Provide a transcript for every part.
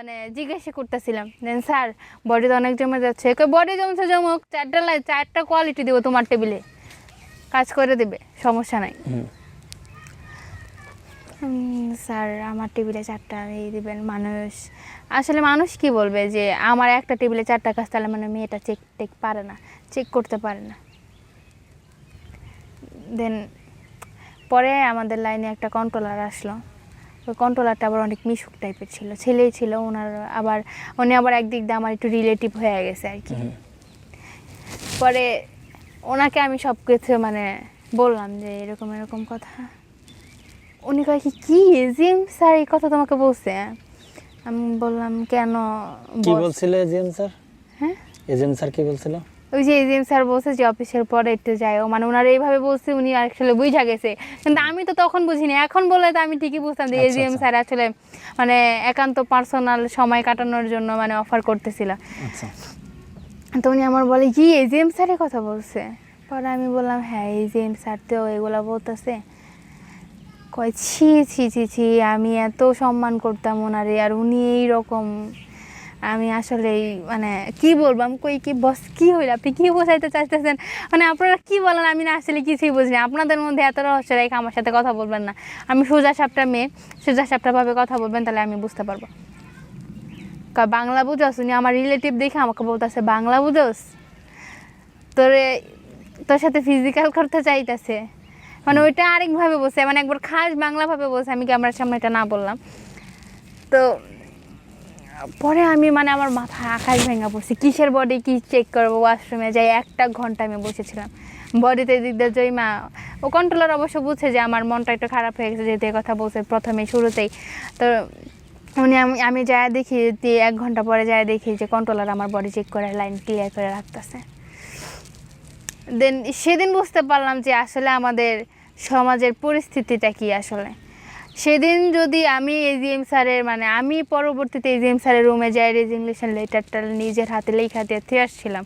মানে জিজ্ঞাসা করতেছিলাম দেন স্যার বডি তো অনেক জমে যাচ্ছে। বডি জমছে জমুক চারটা লাই চারটা কোয়ালিটি দেবো তোমার টেবিলে কাজ করে দেবে সমস্যা নাই। স্যার আমার টেবিলে চারটা এই দিবেন মানুষ। আসলে মানুষ কি বলবে যে আমার একটা টেবিলে চারটা কাজ তাহলে মানে মেয়েটা চেক টেক পারে না চেক করতে পারে না। দেন পরে আমাদের লাইনে একটা কন্ট্রোলার আসলো। কন্ট্রোলারটা আবার অনেক মিশুক টাইপের ছিল। ছেলেই ছিল ওনার আবার উনি আবার একদিক দিয়ে আমার একটু রিলেটিভ হয়ে গেছে আর কি। পরে ওনাকে আমি সব কিছু মানে বললাম যে এরকম এরকম কথা। উনি কয় কি কি জিম স্যার এই কথা তোমাকে বলছে? আমি বললাম কেন কি boss?" বলছিল এজিএম স্যার? হ্যাঁ? এজিএম স্যার কি বলছিল? ওই যে এজিএম স্যার বলছে যে অফিসের পরে একটু যাইও মানে ওনারা এইভাবে বলছে উনি আসলে বুঝা গেছে। কিন্তু আমি তো তখন বুঝিনি। এখন বলে তো আমি ঠিকই বুঝতাম যে আচ্ছা, এজিএম আচ্ছা। স্যার আসলে মানে একান্ত পার্সোনাল সময় কাটানোর জন্য মানে অফার করতেছিল। আচ্ছা। তো উনি আমার বলে কি এজিএম স্যারের কথা বলছে? পরে আমি বললাম হ্যাঁ এজিএম স্যার তো এগুলা বলতেছে। কয় ছি ছি ছি ছি আমি এত সম্মান করতাম ওনারে আর উনি এই রকম আমি আসলে মানে কি বলব? আমি কই কি বস, কি হইল? আপনি কি বোঝাইতে চাইতেছেন? মানে আপনারা কি বলেন? আমি না আসলে কিছুই বুঝি না। আপনাদের মধ্যে এত রহস্য রেখে আমার সাথে কথা বলবেন না। আমি সোজা সাপটা মেয়ে। সোজা সাপটা ভাবে কথা বলবেন, তাহলে আমি বুঝতে পারব। বাংলা বুঝোস? উনি আমার রিলেটিভ দেখে আমাকে বলতেছে, বাংলা বুঝোস? তোরে, তোর সাথে ফিজিক্যাল করতে চাইতেছে? মানে ওইটা আরেকভাবে বলছে। মানে একবার খাস বাংলাভাবে বলছে। আমি ক্যামেরার সামনে এটা না বললাম। তো পরে আমি মানে আমার মাথা আকাশ ভেঙে পড়ছি। কিসের বডি কি চেক করব ওয়াশরুমে যাই, একটা ঘণ্টা আমি বসেছিলাম। বডিতে দিক দিয়ে জয় মা ও কন্ট্রোলার অবশ্য বুঝছে যে আমার মনটা একটু খারাপ হয়ে গেছে, যেহেতু কথা বলছে প্রথমে শুরুতেই। তো উনি আমি আমি যায় দেখি যে এক ঘণ্টা পরে যায় দেখি যে কন্ট্রোলার আমার বডি চেক করে লাইন ক্লিয়ার করে রাখতেছে। দেন সেদিন বুঝতে পারলাম যে আসলে আমাদের সমাজের পরিস্থিতিটা কি আসলে। সেদিন যদি আমি এজিএম স্যারের মানে আমি পরবর্তীতে এজিএম স্যারের রুমে যাই রেজিগনেশন লেটারটা নিজের হাতে লেখা দিয়ে আসছিলাম,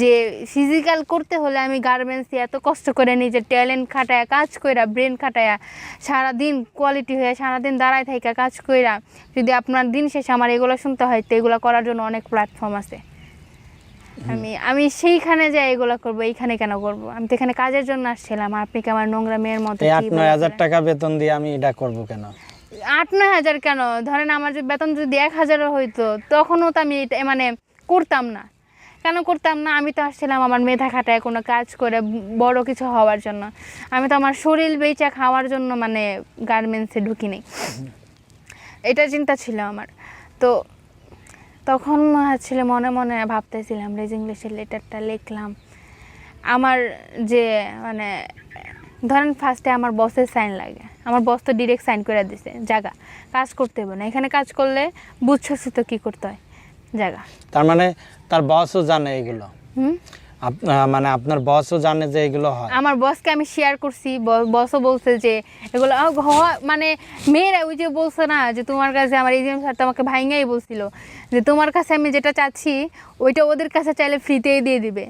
যে ফিজিক্যাল করতে হলে আমি গার্মেন্টসে এত কষ্ট করে নিজের ট্যালেন্ট খাটায়া, কাজ কইরা ব্রেন খাটায়া, সারাদিন কোয়ালিটি হয়ে সারাদিন দাঁড়ায় থাইকা, কাজ কইরা যদি আপনার দিন শেষে আমার এগুলো শুনতে হয়, তো এগুলো করার জন্য অনেক প্ল্যাটফর্ম আছে। আমি আমি সেইখানে যাই এগুলো করব এইখানে কেন করব? আমি তো এখানে কাজের জন্য আসছিলাম আপনি কি আমার নোংরা মেয়ের মতো এই আট নয় হাজার? টাকা বেতন দিয়ে আমি এটা করব কেন? আট নয় হাজার কেন? ধরেন আমার যে বেতন যদি এক হাজারও হইতো তখনও তো আমি এটা মানে করতাম না। কেন করতাম না? আমি তো আসছিলাম আমার মেধা খাটায় কোনো কাজ করে বড় কিছু হওয়ার জন্য। আমি তো আমার শরীর বেচা খাওয়ার জন্য মানে গার্মেন্টসে ঢুকিনি। এটা চিন্তা ছিল আমার। তো তখন ছিল মনে মনে ভাবতেছিলাম রেজিংলিশের লেটারটা লিখলাম। আমার যে মানে ধরেন ফার্স্টে আমার বসের সাইন লাগে। আমার বস তো ডিরেক্ট সাইন করে দিছে জায়গা কাজ করতে হবে না। এখানে কাজ করলে বুঝছ তো কী করতে হয় জায়গা তার মানে তার বসও জানে এগুলো। হুম? মানে আপনার বসও জানে যে এগুলো হয়। আমার বসকে আমি শেয়ার করছি বসও বলছে যে এগুলো মানে মেয়েরা ওই যে বলছে না যে তোমার কাছে আমার এজিএম স্যার তো আমাকে ভাইঙ্গাই বলছিল যে তোমার কাছে আমি যেটা চাচ্ছি ওইটা ওদের কাছে চাইলে ফ্রিতেই দিয়ে দিবে।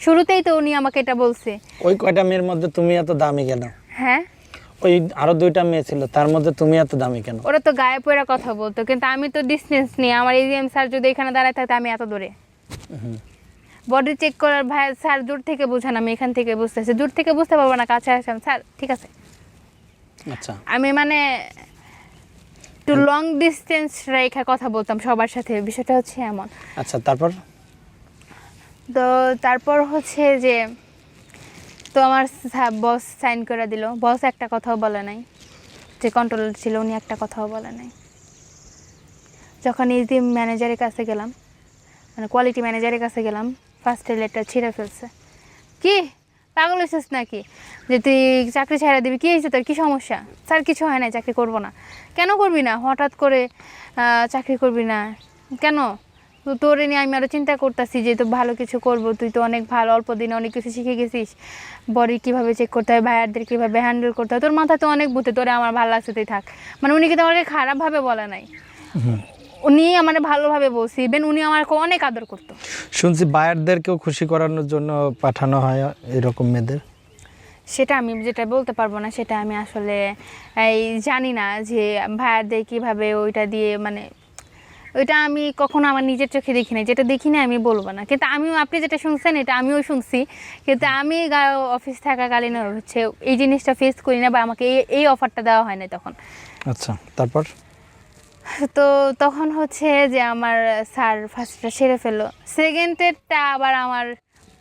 শুরুতেই তো উনি আমাকে এটা বলছে। ওই কয়টা মেয়ের মধ্যে তুমি এত দামি কেন? হ্যাঁ? ওই আরও দুইটা মেয়ে ছিল তার মধ্যে তুমি এত দামি কেন? ওরা তো গায়ে পড়ে কথা বলতো কিন্তু আমি তো ডিস্টেন্স নিয়ে আমার এজিএম স্যার যদি এখানে দাঁড়ায় থাকতো আমি এত দূরে। হুম। বডি চেক করার ভাই স্যার দূর থেকে বুঝান আমি এখান থেকে বুঝতে বুঝতেছি। দূর থেকে বুঝতে পারব না কাছে আসলাম স্যার ঠিক আছে। আচ্ছা। আমি মানে একটু লং ডিস্টেন্স রেখে কথা বলতাম সবার সাথে বিষয়টা হচ্ছে এমন। আচ্ছা তারপর? তো তারপর হচ্ছে যে তো আমার বস সাইন করে দিল। বস একটা কথাও বলে নাই। যে কন্ট্রোল ছিল উনি একটা কথাও বলে নাই। যখন ইজি ম্যানেজারের কাছে গেলাম মানে কোয়ালিটি ম্যানেজারের কাছে গেলাম ফার্স্ট লেটার ছিঁড়ে ফেলছে। কি? পাগল হয়েছিস নাকি? যে তুই চাকরি ছাড়া দিবি, কী হয়েছে তোর? কী সমস্যা? স্যার, কিছু হয় না চাকরি করব না। কেন করবি না? হঠাৎ করে চাকরি করবি না? কেন? তোর নিয়ে আমি আরও চিন্তা করতেছি যে তো ভালো কিছু করব, তুই তো অনেক ভালো, অল্প দিনে অনেক কিছু শিখে গেছিস। বডি কীভাবে চেক করতে হয় ভাইয়ারদের কীভাবে হ্যান্ডেল করতে হয়? তোর মাথা তো অনেক বুঝে তোরে আমার ভালো লাগছে, তুই থাক। মানে উনি কিন্তু আমাকে খারাপভাবে বলে নাই। উনি আমার ভালোভাবে বলছি ইভেন উনি আমাকে অনেক আদর করতো। শুনছি বায়ারদেরকেও খুশি করানোর জন্য পাঠানো হয় এরকম মেয়েদের। সেটা আমি যেটা বলতে পারব না সেটা আমি আসলে এই জানি না যে ভাইয়ারদের কীভাবে ওইটা দিয়ে মানে ওইটা আমি কখনো আমার নিজের চোখে দেখি না যেটা দেখি না আমি বলব না। কিন্তু আমিও আপনি যেটা শুনছেন এটা আমিও শুনছি। কিন্তু আমি অফিস থাকাকালীন হচ্ছে এই জিনিসটা ফেস করি না বা আমাকে এই এই অফারটা দেওয়া হয় না তখন। আচ্ছা তারপর? তো তখন হচ্ছে যে আমার স্যার ফার্স্টটা সেরে ফেলল। সেকেন্ডেরটা আবার আমার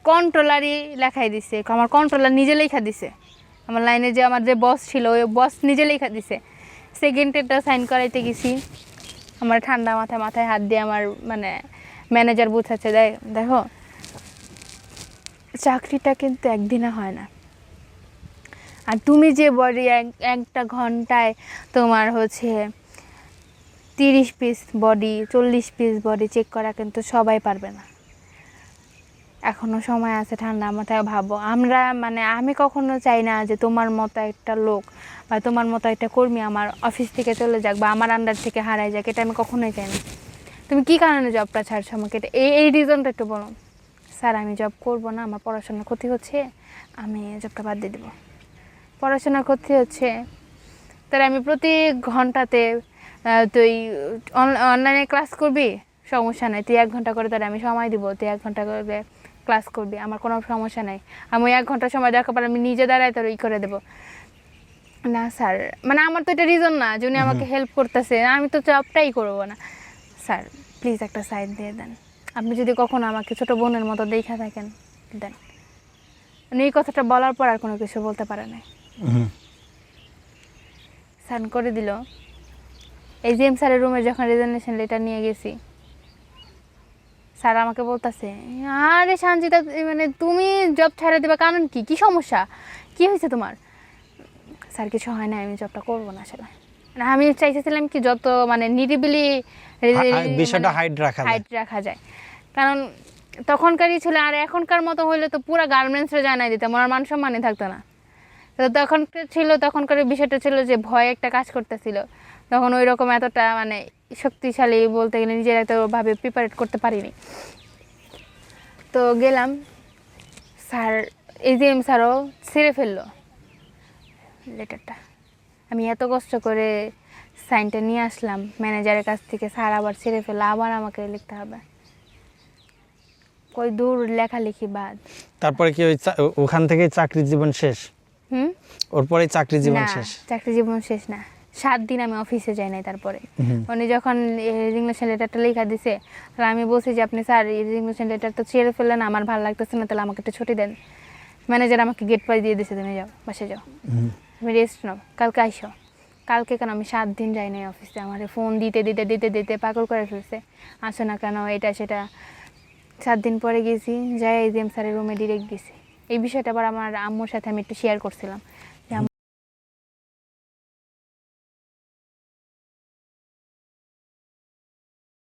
কন্ট্রোলারই লেখাই দিছে। আমার কন্ট্রোলার নিজে লেখা দিছে। আমার লাইনে যে আমার যে বস ছিল, ওই বস নিজে লেখা দিছে। সেকেন্ডেরটা সাইন করাইতে গেছি। আমার ঠান্ডা মাথায় মাথায় হাত দিয়ে আমার মানে ম্যানেজার বুঝাচ্ছে, দেখ, দেখো, চাকরিটা কিন্তু একদিনে হয় না। আর তুমি যে বডি একটা ঘন্টায় তোমার হচ্ছে তিরিশ পিস বডি চল্লিশ পিস বডি চেক করা কিন্তু সবাই পারবে না। এখনও সময় আছে ঠান্ডা মাথায় ভাবো। আমরা মানে আমি কখনো চাই না যে তোমার মতো একটা লোক বা তোমার মতো একটা কর্মী আমার অফিস থেকে চলে যাক বা আমার আন্ডার থেকে হারাই যাক, এটা আমি কখনোই চাই না। তুমি কী কারণে জবটা ছাড়ছো আমাকে এটা এই এই রিজনটা একটু বলো স্যার, আমি জব করব না, আমার পড়াশোনার ক্ষতি হচ্ছে, আমি জবটা বাদ দিয়ে দেবো। পড়াশোনার ক্ষতি হচ্ছে, তাহলে আমি প্রতি ঘন্টাতে তুই অনলাইনে ক্লাস করবি? সমস্যা নাই। তুই এক ঘণ্টা করে তাহলে আমি সময় দিব। তুই এক ঘণ্টা করে ক্লাস করবি। আমার কোনো সমস্যা নাই। আমি ওই এক ঘণ্টা সময় দরকার পড়ে আমি নিজে দাঁড়ায় তোর ই করে দেবো। না স্যার মানে আমার তো এটা রিজন না যে উনি আমাকে হেল্প করতেছে। আমি তো জবটাই করব না। স্যার প্লিজ একটা সাইড দিয়ে দেন। আপনি যদি কখনো আমাকে ছোট বোনের মতো দেখা থাকেন দেন। উনি এই কথাটা বলার পর আর কোনো কিছু বলতে পারে না। সাইন করে দিল। এই জিএম স্যারের রুমে যখন রেজিগনেশন লেটার নিয়ে গেছি স্যার আমাকে বলতেছে আরে সানজিদা মানে তুমি জব ছেড়ে দেবে কারণ কি? কি সমস্যা? কি হয়েছে তোমার? স্যার কিছু হয় না আমি জবটা করব না আসলে। আমি চাইতেছিলাম কি যত মানে নিরিবিলি হা- বিষয়টা hide রাখা হাইট রাখা যায়। কারণ তখনকারই ছিল আর এখনকার মতো হইলে তো পুরো গার্মেন্টসে জানাই দিতাম আমার মান সম্মানই থাকতো না। তো তখন ছিল তখনকার বিষয়টা ছিল যে ভয় একটা কাজ করতেছিল। তখন ওই রকম এতটা মানে শক্তিশালী বলতে গেলে নিজের এতভাবে প্রিপারেট করতে পারিনি। তো গেলাম স্যার এজিএম স্যারও ছেড়ে ফেলল লেটারটা। আমি এত কষ্ট করে সাইনটা নিয়ে আসলাম ম্যানেজারের কাছ থেকে স্যার আবার ছেড়ে ফেলল আবার আমাকে লিখতে হবে। কই দূর লেখালেখি বাদ। তারপরে কি ওই ওখান থেকে চাকরি জীবন শেষ? হুম? ওর পরে চাকরি জীবন শেষ? চাকরি জীবন শেষ না। সাত দিন আমি অফিসে যাই নাই তারপরে। উনি যখন রেজিগনেশন লেটারটা লেখা দিছে তাহলে আমি বলছি যে আপনি স্যার রেজিগনেশন লেটার তো ছেড়ে ফেললেন আমার ভালো লাগতেছে না তাহলে আমাকে একটু ছুটি দেন। ম্যানেজার আমাকে গেট পাই দিয়ে দিছে তুমি যাও বাসে যাও। তুমি রেস্ট নাও কালকে আইসো। কালকে কেন আমি সাত দিন যাই নাই অফিসে আমার ফোন দিতে দিতে দিতে দিতে পাগল করে ফেলছে। আসো না কেন এটা সেটা। সাত দিন পরে গেছি যাই এজিএম স্যারের রুমে ডিরেক্ট গেছি। এই বিষয়টা আবার আমার আম্মুর সাথে আমি একটু শেয়ার করছিলাম।